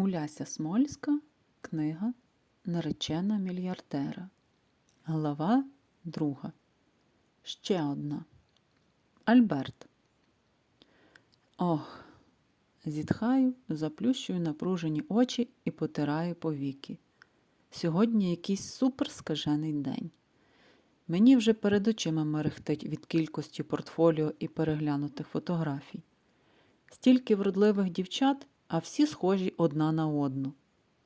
Уляся Смольська, книга Наречена мільярдера. Глава друга. Ще одна. Альберт. Ох. Зітхаю, заплющую напружені очі і потираю повіки. Сьогодні якийсь суперскажений день. Мені вже перед очима мерехтить від кількості портфоліо і переглянутих фотографій. Стільки вродливих дівчат, а всі схожі одна на одну.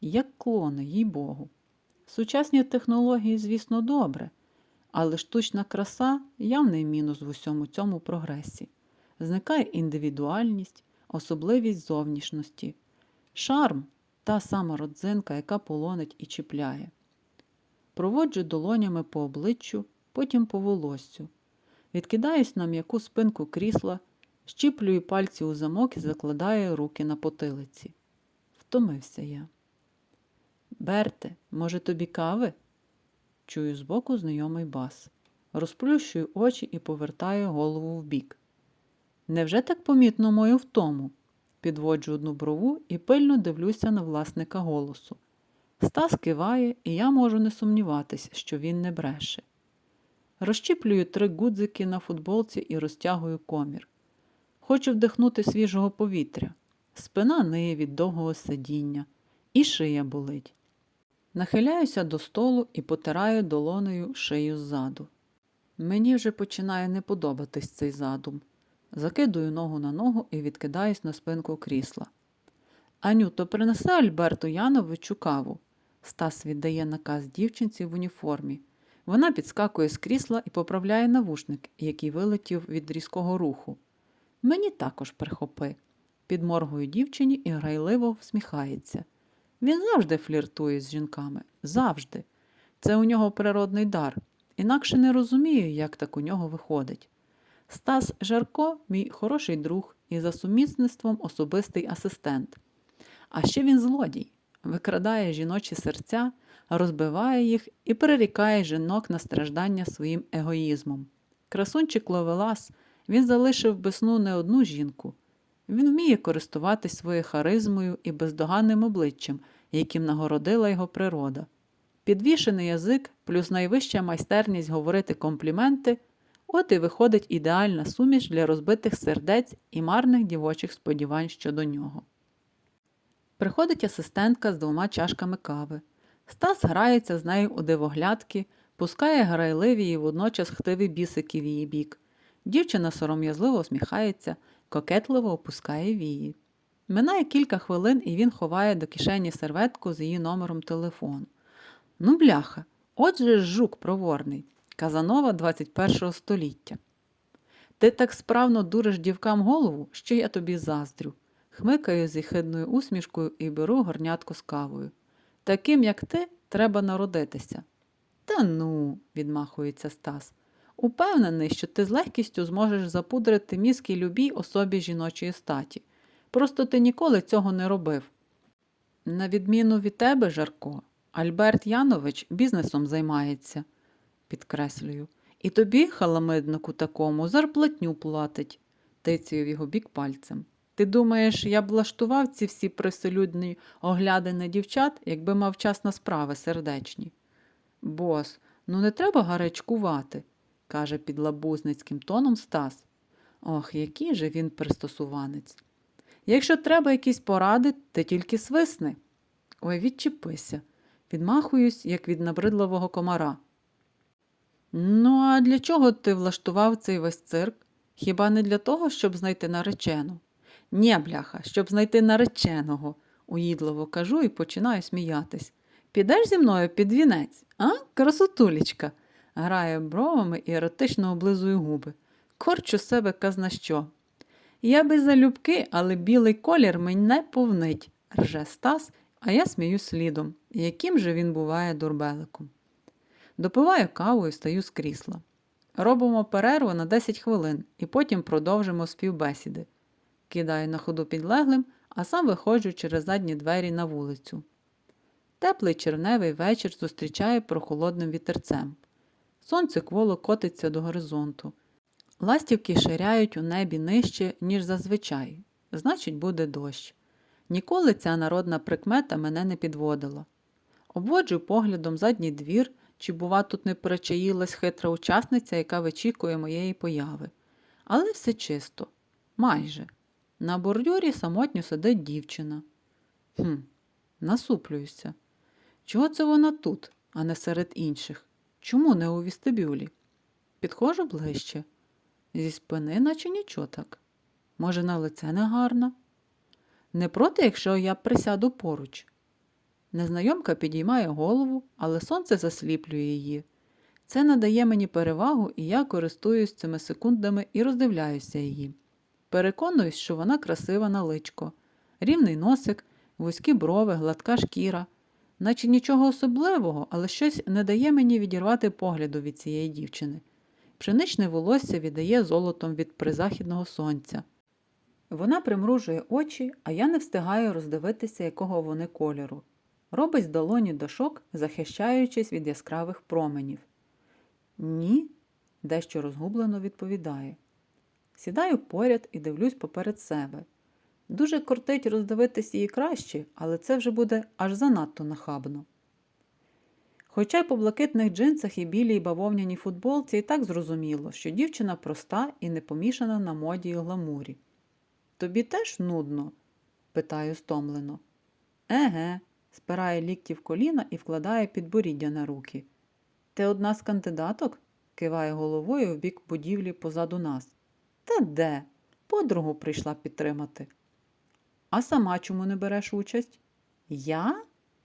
Як клони, їй Богу. Сучасні технології, звісно, добре, але штучна краса явний мінус в усьому цьому прогресі. Зникає індивідуальність, особливість зовнішності, шарм та сама родзинка, яка полонить і чіпляє. Проводжу долонями по обличчю, потім по волоссю. Відкидаюсь на м'яку спинку крісла, щіплюю пальці у замок і закладаю руки на потилиці. Втомився я. Берте, може, тобі кави? Чую збоку знайомий бас. Розплющую очі і повертаю голову вбік. Невже так помітно мою втому? Підводжу одну брову і пильно дивлюся на власника голосу. Стас киває, і я можу не сумніватись, що він не бреше. Розщіплюю три гудзики на футболці і розтягую комір. Хочу вдихнути свіжого повітря. Спина ниє від довгого сидіння, і шия болить. Нахиляюся до столу і потираю долонею шию ззаду. Мені вже починає не подобатись цей задум. Закидую ногу на ногу і відкидаюсь на спинку крісла. Аню, то принеси Альберту Яновичу каву. Стас віддає наказ дівчинці в уніформі. Вона підскакує з крісла і поправляє навушник, який вилетів від різкого руху. Мені також прихопи. Підморгує дівчині і грайливо всміхається. Він завжди фліртує з жінками. Завжди. Це у нього природний дар. Інакше не розумію, як так у нього виходить. Стас Жарко мій хороший друг і за сумісництвом особистий асистент. А ще він злодій, викрадає жіночі серця, розбиває їх і перерікає жінок на страждання своїм егоїзмом. Красунчик Ловелас, він залишив без сну не одну жінку. Він вміє користуватись своєю харизмою і бездоганним обличчям, яким нагородила його природа. Підвішений язик плюс найвища майстерність говорити компліменти от і виходить ідеальна суміш для розбитих сердець і марних дівочих сподівань щодо нього. Приходить асистентка з двома чашками кави. Стас грається з нею у дивоглядки, пускає грайливі і водночас хтиві бісики в її бік. Дівчина сором'язливо усміхається, кокетливо опускає вії. Минає кілька хвилин, і він ховає до кишені серветку з її номером телефону. Ну, бляха, отже ж жук проворний, Казанова 21 століття. Ти так справно дуриш дівкам голову, що я тобі заздрю. Хмикаю з ехидною усмішкою і беру горнятку з кавою. Таким, як ти, треба народитися. Та ну, відмахується Стас. Упевнений, що ти з легкістю зможеш запудрити мізки любій особі жіночої статі. Просто ти ніколи цього не робив. На відміну від тебе, Жарко, Альберт Янович бізнесом займається, підкреслюю. І тобі, халамиднику такому, зарплатню платить, тицею в його бік пальцем. Ти думаєш, я б влаштував ці всі приселюдні оглядини дівчат, якби мав час на справи сердечні? Бос, ну не треба гарячкувати, каже підлабузницьким тоном Стас. Ох, який же він пристосуванець. Якщо треба якісь поради, ти тільки свисни. Ой, відчепися. Відмахуюсь, як від набридливого комара. Ну, а для чого ти влаштував цей весь цирк? Хіба не для того, щоб знайти наречену? Ні, бляха, щоб знайти нареченого, уїдливо кажу і починаю сміятись. Підеш зі мною під вінець, а, красотулечка? Грає бровами і еротично облизує губи. Корчу себе казна що. Я би залюбки, але білий колір мене повнить, рже Стас, а я смію слідом, яким же він буває дурбеликом. Допиваю каву і стаю з крісла. Робимо перерву на 10 хвилин і потім продовжимо співбесіди. Кидаю на ходу підлеглим, а сам виходжу через задні двері на вулицю. Теплий червневий вечір зустрічає прохолодним вітерцем. Сонце кволо котиться до горизонту. Ластівки ширяють у небі нижче, ніж зазвичай. Значить, буде дощ. Ніколи ця народна прикмета мене не підводила. Обводжу поглядом задній двір, чи, бува, тут не причаїлась хитра учасниця, яка вичікує моєї появи. Але все чисто. Майже. На бордюрі самотньо сидить дівчина. Хм, насуплююся. Чого це вона тут, а не серед інших? Чому не у вістибюлі? Підходжу ближче. Зі спини, наче нічого так. Може, на лице не гарно? Не проти, якщо я присяду поруч. Незнайомка підіймає голову, але сонце засліплює її. Це надає мені перевагу, і я користуюсь цими секундами і роздивляюся її. Переконуюсь, що вона красива на личко. Рівний носик, вузькі брови, гладка шкіра. Наче нічого особливого, але щось не дає мені відірвати погляду від цієї дівчини. Пшеничне волосся віддає золотом від призахідного сонця. Вона примружує очі, а я не встигаю роздивитися, якого вони кольору. Робить з долоні дошок, захищаючись від яскравих променів. Ні, дещо розгублено відповідає. Сідаю поряд і дивлюсь поперед себе. Дуже кортить роздивитись її краще, але це вже буде аж занадто нахабно. Хоча й по блакитних джинсах і білій бавовняній футболці і так зрозуміло, що дівчина проста і не помішана на моді і гламурі. Тобі теж нудно? питаю стомлено. Еге, спирає лікті в коліна і вкладає підборіддя на руки. Ти одна з кандидаток? киває головою в бік будівлі позаду нас. Та де? Подругу прийшла підтримати. А сама чому не береш участь? Я?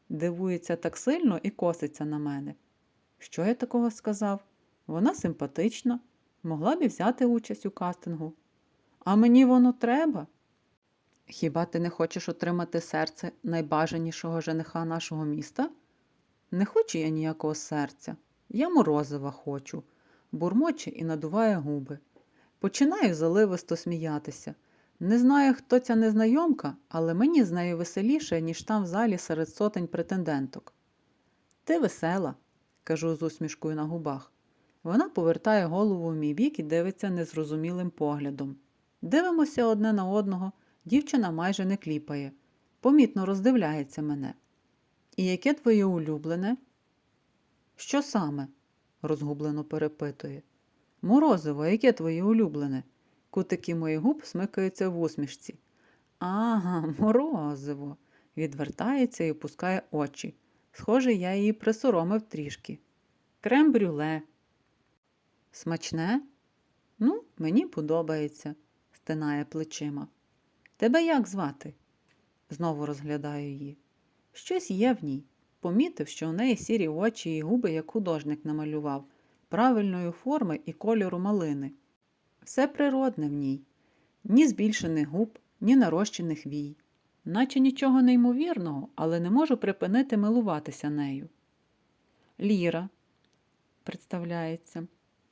дивується так сильно і коситься на мене. Що я такого сказав? Вона симпатична, могла б взяти участь у кастингу. А мені воно треба. Хіба ти не хочеш отримати серце найбажанішого жениха нашого міста? Не хочу я ніякого серця. Я морозива хочу, бурмоче і надуває губи. Починаю заливисто сміятися. Не знаю, хто ця незнайомка, але мені з нею веселіше, ніж там в залі серед сотень претенденток. Ти весела, кажу з усмішкою на губах. Вона повертає голову в мій бік і дивиться незрозумілим поглядом. Дивимося одне на одного, дівчина майже не кліпає, помітно роздивляється мене. І яке твоє улюблене? Що саме? розгублено перепитує. Морозиво, яке твоє улюблене? Кутики моїх губ смикаються в усмішці. Ага, морозиво. Відвертається і опускає очі. Схоже, я її присоромив трішки. Крем брюле. Смачне? Ну, мені подобається, стинає плечима. Тебе як звати? Знову розглядаю її. Щось є в ній. Помітив, що у неї сірі очі і губи, як художник намалював, правильної форми і кольору малини. Все природне в ній, ні збільшених губ, ні нарощених вій. Наче нічого неймовірного, але не можу припинити милуватися нею. Ліра, представляється,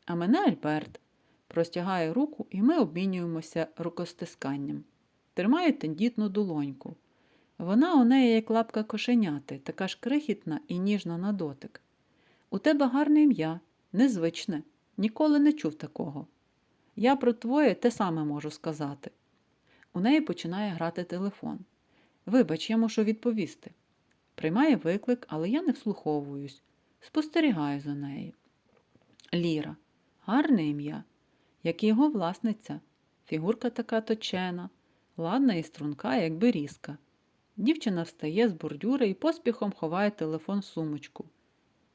а мене Альберт. Простягає руку, і ми обмінюємося рукостисканням. Тримаю тендітну долоньку. Вона у неї як лапка кошеняти, така ж крихітна і ніжна на дотик. У тебе гарне ім'я, незвичне, ніколи не чув такого. Я про твоє те саме можу сказати. У неї починає грати телефон. Вибач, я мушу відповісти. Приймає виклик, але я не вслуховуюсь. Спостерігаю за нею. Ліра, гарне ім'я, як і його власниця. Фігурка така точена, ладна і струнка, як берізка. Дівчина встає з бордюри і поспіхом ховає телефон в сумочку.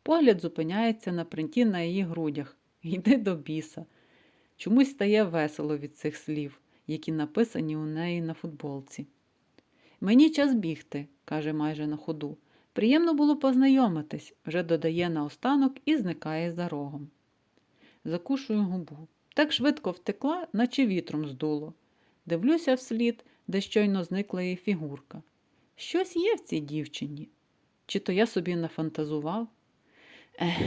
Погляд зупиняється на принті на її грудях. Йди до біса. Чомусь стає весело від цих слів, які написані у неї на футболці. Мені час бігти, каже майже на ходу. Приємно було познайомитись, вже додає наостанок і зникає за рогом. Закушую губу. Так швидко втекла, наче вітром здуло. Дивлюся вслід, де щойно зникла її фігурка. Щось є в цій дівчині. Чи то я собі нафантазував? Ех,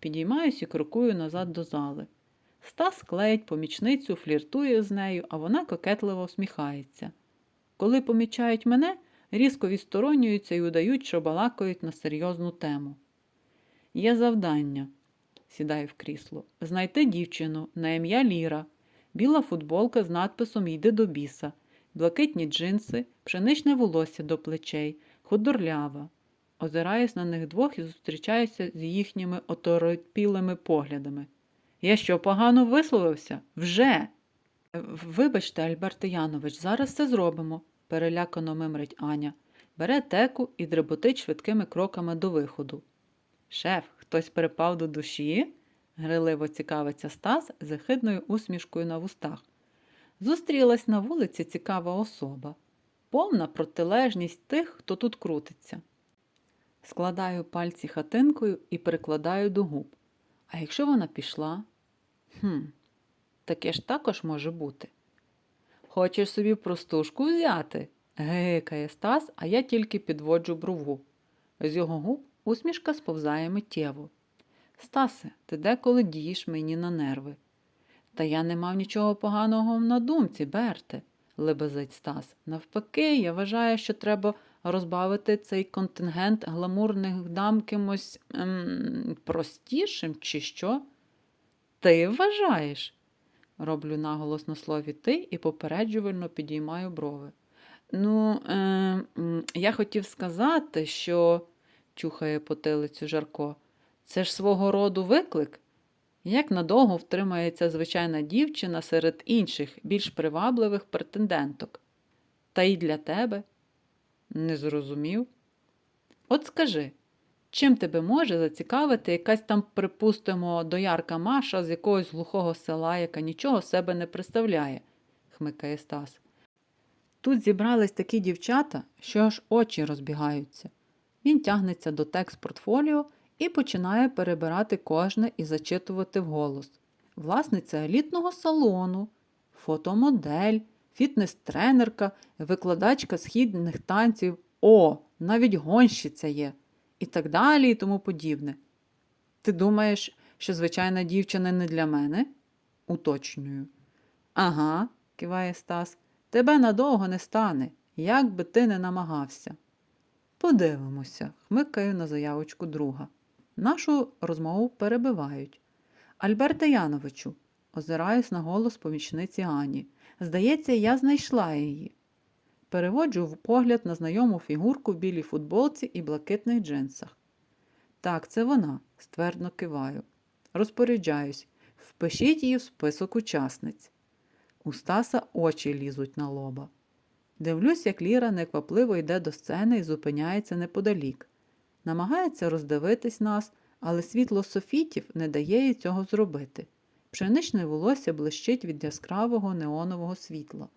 підіймаюсь і крокую назад до зали. Стас клеїть помічницю, фліртує з нею, а вона кокетливо усміхається. Коли помічають мене, різко відсторонюються і удають, що балакають на серйозну тему. Є завдання, сідаю в крісло, знайти дівчину на ім'я Ліра, біла футболка з надписом Йди до біса. блакитні джинси, пшеничне волосся до плечей, худорлява. Озираюсь на них двох і зустрічаюся з їхніми оторопілими поглядами. Я що, погано висловився? Вже. Вибачте, Альберт Янович, зараз все зробимо, перелякано мимрить Аня. Бере теку і дреботить швидкими кроками до виходу. Шеф, хтось перепав до душі? гриливо цікавиться Стас з ехидною усмішкою на вустах. Зустрілась на вулиці цікава особа, повна протилежність тих, хто тут крутиться. Складаю пальці хатинкою і прикладаю до губ. А якщо вона пішла? Хм, таке ж також може бути. Хочеш собі простушку взяти? гикає Стас, а я тільки підводжу брову. З його губ усмішка сповзає миттєво. Стасе, ти деколи дієш мені на нерви. Та я не мав нічого поганого на думці, Берте, лебезить Стас. Навпаки, я вважаю, що треба розбавити цей контингент гламурних дам кимось ем, простішим, чи що? Ти вважаєш? Роблю наголос на слові ти і попереджувально підіймаю брови. Ну, е, я хотів сказати, що, чухає потилицю Жарко, це ж свого роду виклик. Як надовго втримається звичайна дівчина серед інших, більш привабливих претенденток? Та й для тебе? Не зрозумів. От скажи, чим тебе може зацікавити якась там, припустимо, доярка Маша з якогось глухого села, яка нічого себе не представляє, хмикає Стас. Тут зібрались такі дівчата, що аж очі розбігаються. Він тягнеться до текст портфоліо і починає перебирати кожне і зачитувати вголос. Власниця елітного салону, фотомодель, фітнес-тренерка, викладачка східних танців, о, навіть гонщиця є, і так далі, і тому подібне. Ти думаєш, що звичайна дівчина не для мене? Уточнюю. Ага, киває Стас, тебе надовго не стане, як би ти не намагався. Подивимося, хмикаю на заявочку друга. Нашу розмову перебивають. Альберте Яновичу, озираюсь на голос помічниці Ані. Здається, я знайшла її. Переводжу в погляд на знайому фігурку в білій футболці і блакитних джинсах. Так, це вона, ствердно киваю. Розпоряджаюсь, впишіть її в список учасниць. У Стаса очі лізуть на лоба. Дивлюсь, як Ліра неквапливо йде до сцени і зупиняється неподалік. Намагається роздивитись нас, але світло софітів не дає їй цього зробити. Пшеничне волосся блищить від яскравого неонового світла.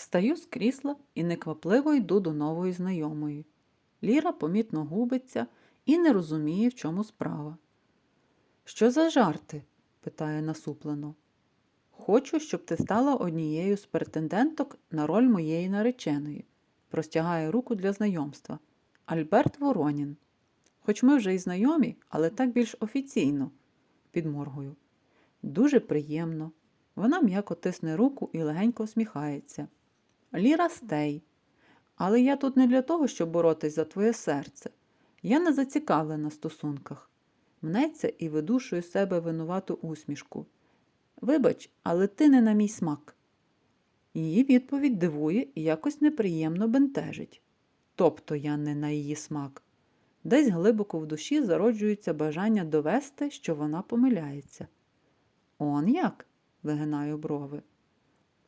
Встаю з крісла і неквапливо йду до нової знайомої. Ліра помітно губиться і не розуміє, в чому справа. Що за жарти? питає насуплено. Хочу, щоб ти стала однією з претенденток на роль моєї нареченої. Простягає руку для знайомства. Альберт Воронін. Хоч ми вже й знайомі, але так більш офіційно, підморгую. Дуже приємно. Вона м'яко тисне руку і легенько усміхається. Ліра стей. Але я тут не для того, щоб боротись за твоє серце. Я не зацікавлена стосунках. Мнеться і видушую себе винувату усмішку. Вибач, але ти не на мій смак. Її відповідь дивує і якось неприємно бентежить. Тобто я не на її смак. Десь глибоко в душі зароджується бажання довести, що вона помиляється. Он як? вигинаю брови.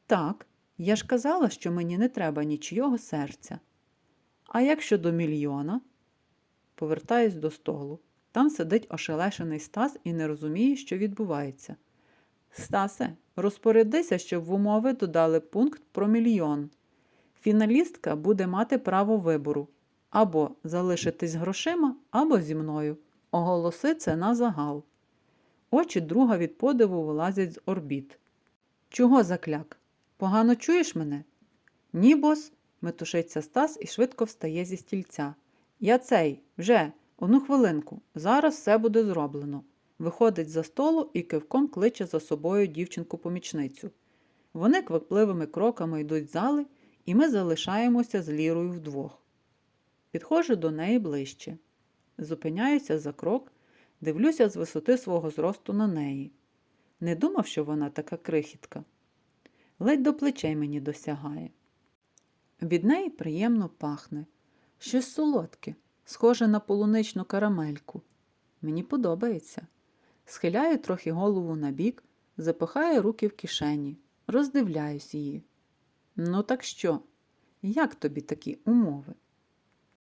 Так, я ж казала, що мені не треба нічого серця. А як щодо мільйона? Повертаюсь до столу. Там сидить ошелешений Стас і не розуміє, що відбувається. Стасе, розпорядися, щоб в умови додали пункт про мільйон. Фіналістка буде мати право вибору або залишитись грошима, або зі мною. Оголоси це на загал. Очі друга від подиву вилазять з орбіт. Чого закляк? Погано чуєш мене? Ні, бос, метушиться Стас і швидко встає зі стільця. Я цей, вже, одну хвилинку, зараз все буде зроблено. Виходить за столу і кивком кличе за собою дівчинку-помічницю. Вони квапливими кроками йдуть з зали, і ми залишаємося з Лірою вдвох. Підходжу до неї ближче. Зупиняюся за крок, дивлюся з висоти свого зросту на неї. Не думав, що вона така крихітка. Ледь до плечей мені досягає. Від неї приємно пахне. Щось солодке, схоже на полуничну карамельку. Мені подобається. Схиляю трохи голову на бік, запихаю руки в кишені, роздивляюсь її. Ну так що? Як тобі такі умови?